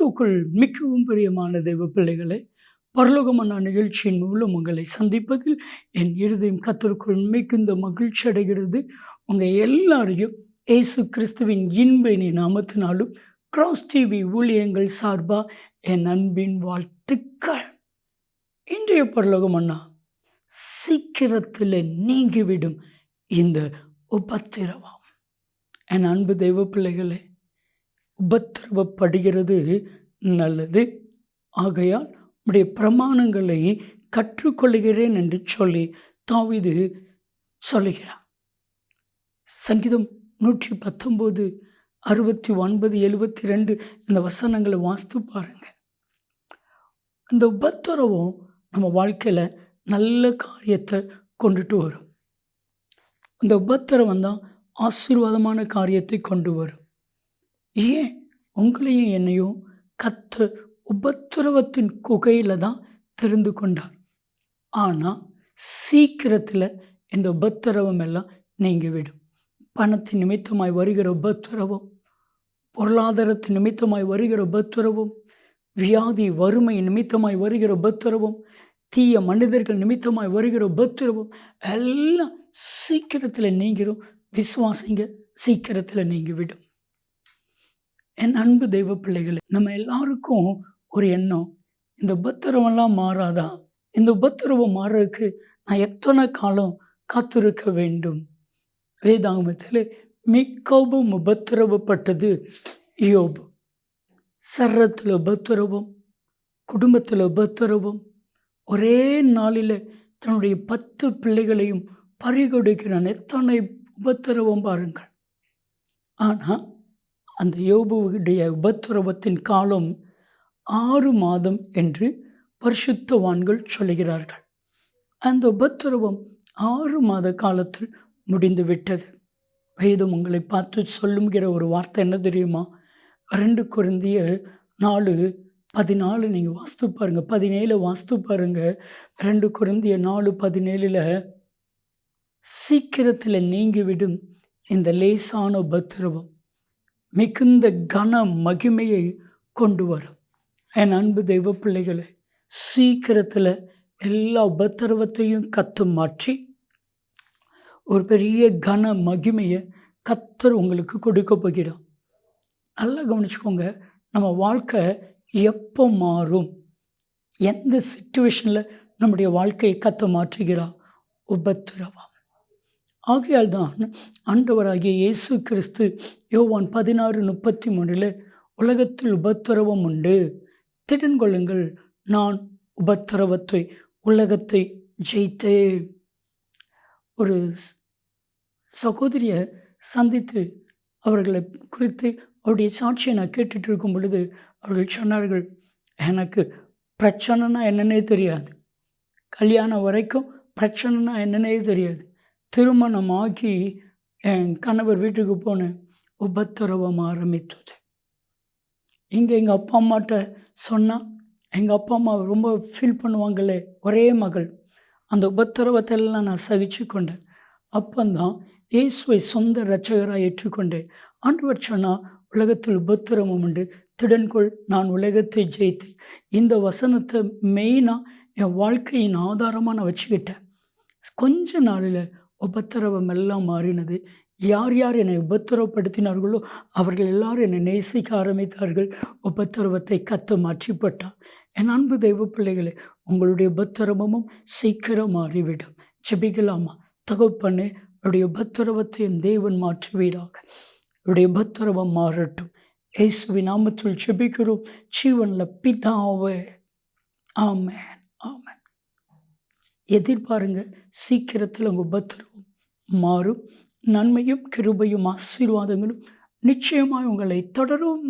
கிறிஸ்துக்குள் மிகவும் பிரியமான தெய்வ பிள்ளைகளை பரலோகமான நிகழ்ச்சியின் மூலம் உங்களை சந்திப்பதில் என் இருதயம் கத்தருக்குள் மிகுந்த மகிழ்ச்சி அடைகிறது. உங்கள் எல்லாரையும் ஏசு கிறிஸ்துவின் இன்பைனி நாமத்தினாலும் கிராஸ் டிவி ஊழியங்கள் சார்பாக என் அன்பின் வாழ்த்துக்கள். இன்றைய பரலோகம் அண்ணா சீக்கிரத்தில் நீங்கிவிடும் இந்த உபத்திரவம். என் அன்பு தெய்வ பிள்ளைகளே உபத்திரவப்படுகிறது. நல்லது. ஆகையால் உடைய பிரமாணங்களை கற்றுக்கொள்கிறேன் என்று சொல்லி தாவிது சொல்லுகிறார். சங்கீதம் நூற்றி பத்தொம்போது அறுபத்தி ஒன்பது எழுபத்தி ரெண்டு இந்த வசனங்களை வாஸ்து பாருங்கள் இந்த உபத்திரவம் நம்ம வாழ்க்கையில் நல்ல காரியத்தை கொண்டுட்டு வரும். இந்த உபத்திரவம் தான் ஆசீர்வாதமான காரியத்தை கொண்டு வரும். ஏன்? உங்களையும் என்னையும் கத்த உபத்திரவத்தின் குகையில் தான் தெரிந்து கொண்டார். ஆனால் சீக்கிரத்தில் இந்த உபத்திரவம் எல்லாம் நீங்கிவிடும். பணத்தின் நிமித்தமாய் வருகிற உபத்திரவம் பொருளாதாரத்தின் நிமித்தமாய் வருகிற உபத்திரவம் வியாதி வறுமை நிமித்தமாய் வருகிற உபத்திரவம் தீய மனிதர்கள் நிமித்தமாய் வருகிற உபத்திரவம் எல்லாம் சீக்கிரத்தில் நீங்கிடும் விசுவாசிங்க சீக்கிரத்தில் நீங்கிவிடும். என் அன்பு தெய்வ பிள்ளைகளே நம்ம எல்லாருக்கும் ஒரு எண்ணம். இந்த உபத்திரவெல்லாம் மாறாதா? இந்த உபத்திரவம் மாறுறதுக்கு நான் எத்தனை காலம் காத்திருக்க வேண்டும்? வேதாகமத்தில் மிகவும் உபத்திரவப்பட்டது யோபு சர்ரத்தில் உபத்திரவம் குடும்பத்தில் உபத்திரவம் ஒரே நாளில் தன்னுடைய பத்து பிள்ளைகளையும் பறிகொடுக்கிறான் எத்தனை உபத்திரவம் பாருங்கள். ஆனால் அந்த யோபுடைய உபத்திரவத்தின் காலம் ஆறு மாதம் என்று பரிசுத்தவான்கள் சொல்லுகிறார்கள். அந்த உபத்துரவம் ஆறு மாத காலத்தில் முடிந்து விட்டது வேதம் உங்களை பார்த்து சொல்லுங்கிற ஒரு வார்த்தை என்ன தெரியுமா? ரெண்டு குருந்திய நாலு பதினாலு நீங்கள் வாஸ்து பாருங்கள் பதினேழு வாஸ்து பாருங்கள் ரெண்டு குருந்திய நாலு பதினேழில் சீக்கிரத்தில் நீங்கிவிடும் இந்த லேசான உபத்திரவம் மிகுந்த கன மகிமையை கொண்டு வரும். என் அன்பு தெய்வ பிள்ளைகளை சீக்கிரத்தில் எல்லா உபத்திரவத்தையும் கத்து மாற்றி ஒரு பெரிய கன மகிமையை கத்தர் உங்களுக்கு கொடுக்க போகிறோம். நல்லா கவனிச்சுக்கோங்க நம்ம வாழ்க்கை எப்போ மாறும்? எந்த சுச்சுவேஷனில் நம்முடைய வாழ்க்கையை கத்த மாற்றுகிறா உபத்திரவம். ஆகையால் தான் ஆண்டவராகிய இயேசு கிறிஸ்து யோவான் பதினாறு முப்பத்தி மூணில் உலகத்தில் உபத்திரவம் உண்டு. திடன் கொள்ளுங்கள் நான் உபத்திரவத்தை உலகத்தை ஜெயித்தே ஒரு சகோதரியை சந்தித்து அவர்களை குறித்து அவருடைய சாட்சியை நான் கேட்டுட்டு இருக்கும் பொழுது அவர்கள் சொன்னார்கள் எனக்கு பிரச்சனைனா என்னன்னே தெரியாது. கல்யாணம் வரைக்கும் பிரச்சனைனா என்னன்னே தெரியாது. திருமணம் என் கணவர் வீட்டுக்கு போனேன் உபத்திரவம் ஆரம்பித்தது. இங்கே எங்கள் அப்பா அம்மாட்ட சொன்னால் எங்கள் அப்பா அம்மா ரொம்ப ஃபீல் பண்ணுவாங்களே ஒரே மகள். அந்த உபத்திரவத்தெல்லாம் நான் சகிச்சு கொண்டேன். அப்போந்தான் இயேசுவை சொந்த ரட்சகராக ஏற்றுக்கொண்டேன். ஆண்டவர் சொன்னால் உலகத்தில் உபத்திரவம் உண்டு. திடன்கொள் நான் உலகத்தை ஜெயித்து இந்த வசனத்தை மெயினாக என் வாழ்க்கையின் ஆதாரமாக நான் வச்சுக்கிட்டேன். கொஞ்ச நாளில் உபத்திரவம் எல்லாம் மாறினது. யார் யார் என்னை உபத்திரவப்படுத்தினார்களோ அவர்கள் எல்லாரும் என்னை நேசிக்க ஆரம்பித்தார்கள். உபத்திரவத்தை கத்த மாற்றிப்பட்டான் என் அன்பு தெய்வ பிள்ளைகளே உங்களுடைய உபத்திரவமும் சீக்கிரம் மாறிவிடும். ஜெபிக்கலாமா? தகப்பண்ணே அவருடைய உபத்திரவத்தை என் தேவன் மாற்றுவீராக. அவருடைய உபத்திரவம் மாறட்டும். இயேசுவி நாமத்தில் ஜெபிக்கிறோம். ஜீவனில் பிதாவே. ஆமேன். ஆமேன். எதிர்பாருங்க. சீக்கிரத்தில் உங்கள் உபத்திரவம் மாறும். நன்மையும் கிருபையும் ஆசீர்வாதங்களும் நிச்சயமாக உங்களை தொடரும்.